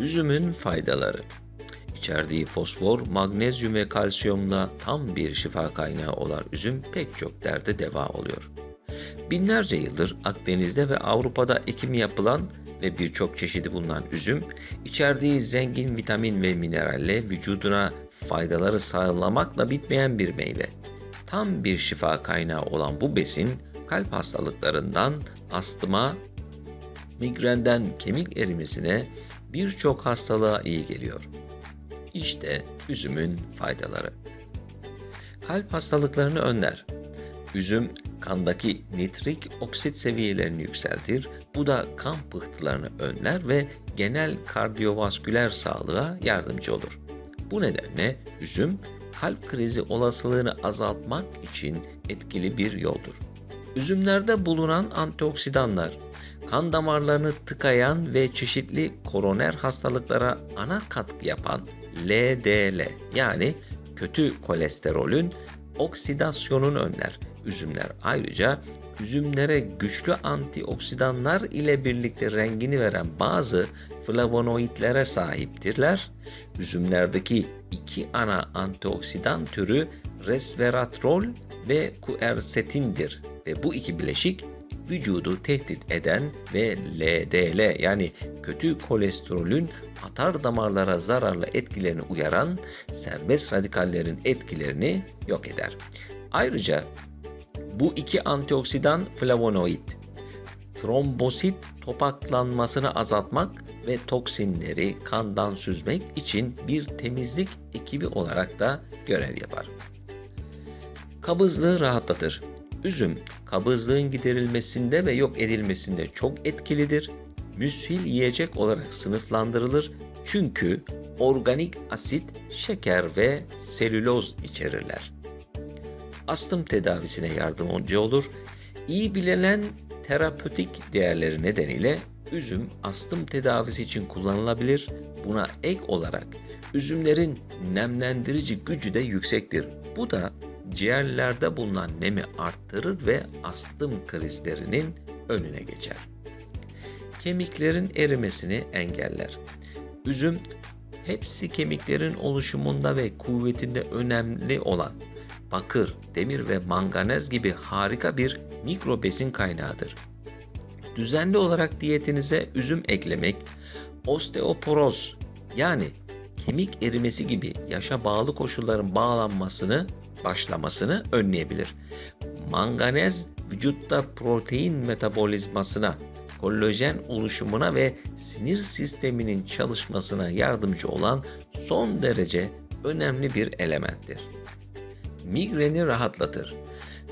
Üzümün faydaları. İçerdiği fosfor, magnezyum ve kalsiyumla tam bir şifa kaynağı olan üzüm pek çok derde deva oluyor. Binlerce yıldır Akdeniz'de ve Avrupa'da ekimi yapılan ve birçok çeşidi bulunan üzüm, içerdiği zengin vitamin ve mineralle vücuduna faydaları sağlamakla bitmeyen bir meyve. Tam bir şifa kaynağı olan bu besin, kalp hastalıklarından astıma, migrenden kemik erimesine birçok hastalığa iyi geliyor. İşte üzümün faydaları. Kalp hastalıklarını önler. Üzüm kandaki nitrik oksit seviyelerini yükseltir. Bu da kan pıhtılarını önler ve genel kardiyovasküler sağlığa yardımcı olur. Bu nedenle üzüm kalp krizi olasılığını azaltmak için etkili bir yoldur. Üzümlerde bulunan antioksidanlar kan damarlarını tıkayan ve çeşitli koroner hastalıklara ana katkı yapan LDL yani kötü kolesterolün oksidasyonunu önler. Üzümler ayrıca üzümlere güçlü antioksidanlar ile birlikte rengini veren bazı flavonoidlere sahiptirler. Üzümlerdeki iki ana antioksidan türü resveratrol ve kuersetindir ve bu iki bileşik vücudu tehdit eden ve LDL yani kötü kolesterolün atar damarlara zararlı etkilerini uyaran serbest radikallerin etkilerini yok eder. Ayrıca bu iki antioksidan flavonoid trombosit topaklanmasını azaltmak ve toksinleri kandan süzmek için bir temizlik ekibi olarak da görev yapar. Kabızlığı rahatlatır. Üzüm kabızlığın giderilmesinde ve yok edilmesinde çok etkilidir. Müshil yiyecek olarak sınıflandırılır çünkü organik asit, şeker ve selüloz içerirler. Astım tedavisine yardımcı olur. İyi bilinen terapötik değerleri nedeniyle üzüm astım tedavisi için kullanılabilir. Buna ek olarak üzümlerin nemlendirici gücü de yüksektir. Bu da ciğerlerde bulunan nemi arttırır ve astım krizlerinin önüne geçer. Kemiklerin erimesini engeller. Üzüm hepsi kemiklerin oluşumunda ve kuvvetinde önemli olan bakır, demir ve manganez gibi harika bir mikro besin kaynağıdır. Düzenli olarak diyetinize üzüm eklemek osteoporoz yani kemik erimesi gibi yaşa bağlı koşulların bağlanmasını başlamasını önleyebilir. Manganez vücutta protein metabolizmasına, kolajen oluşumuna ve sinir sisteminin çalışmasına yardımcı olan son derece önemli bir elementtir. Migreni rahatlatır.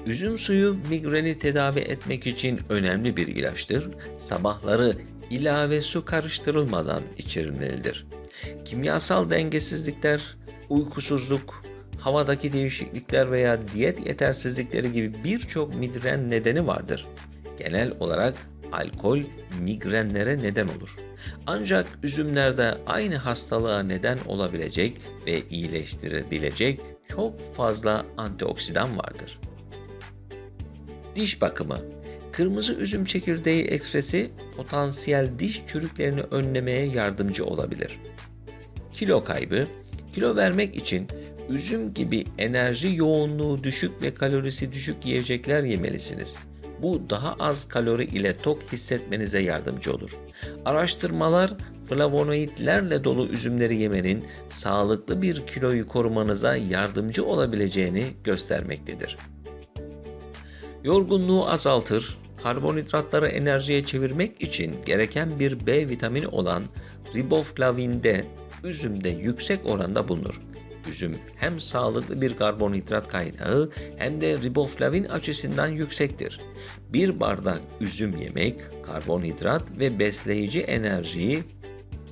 Üzüm suyu migreni tedavi etmek için önemli bir ilaçtır. Sabahları ilave su karıştırılmadan içilmelidir. Kimyasal dengesizlikler, uykusuzluk, havadaki değişiklikler veya diyet yetersizlikleri gibi birçok migren nedeni vardır. Genel olarak alkol migrenlere neden olur. Ancak üzümlerde aynı hastalığa neden olabilecek ve iyileştirebilecek çok fazla antioksidan vardır. Diş bakımı Kırmızı üzüm çekirdeği ekstresi potansiyel diş çürüklerini önlemeye yardımcı olabilir. Kilo kaybı Kilo vermek için üzüm gibi enerji yoğunluğu düşük ve kalorisi düşük yiyecekler yemelisiniz. Bu daha az kalori ile tok hissetmenize yardımcı olur. Araştırmalar flavonoidlerle dolu üzümleri yemenin sağlıklı bir kiloyu korumanıza yardımcı olabileceğini göstermektedir. Yorgunluğu azaltır, karbonhidratları enerjiye çevirmek için gereken bir B vitamini olan riboflavinde üzümde yüksek oranda bulunur. Üzüm hem sağlıklı bir karbonhidrat kaynağı hem de riboflavin açısından yüksektir. Bir bardak üzüm yemek karbonhidrat ve besleyici enerjiyi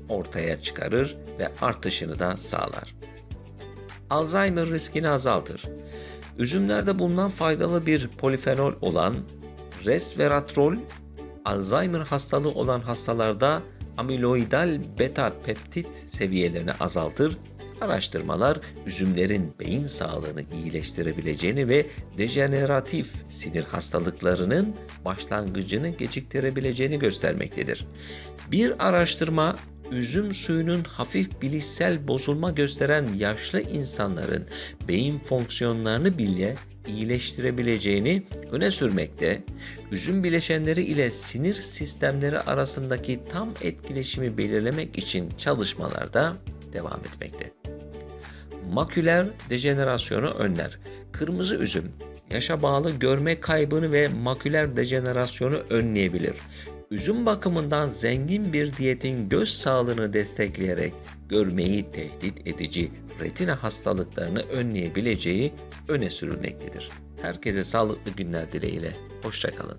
ortaya çıkarır ve artışını da sağlar. Alzheimer riskini azaltır. Üzümlerde bulunan faydalı bir polifenol olan resveratrol, Alzheimer hastalığı olan hastalarda amiloidal beta peptit seviyelerini azaltır. Araştırmalar üzümlerin beyin sağlığını iyileştirebileceğini ve dejeneratif sinir hastalıklarının başlangıcını geciktirebileceğini göstermektedir. Bir araştırma üzüm suyunun hafif bilişsel bozulma gösteren yaşlı insanların beyin fonksiyonlarını bile iyileştirebileceğini öne sürmekte, üzüm bileşenleri ile sinir sistemleri arasındaki tam etkileşimi belirlemek için çalışmalarda devam etmekte. Maküler dejenerasyonu önler. Kırmızı üzüm yaşa bağlı görme kaybını ve maküler dejenerasyonu önleyebilir. Üzüm bakımından zengin bir diyetin göz sağlığını destekleyerek görmeyi tehdit edici retina hastalıklarını önleyebileceği öne sürülmektedir. Herkese sağlıklı günler dileğiyle. Hoşçakalın.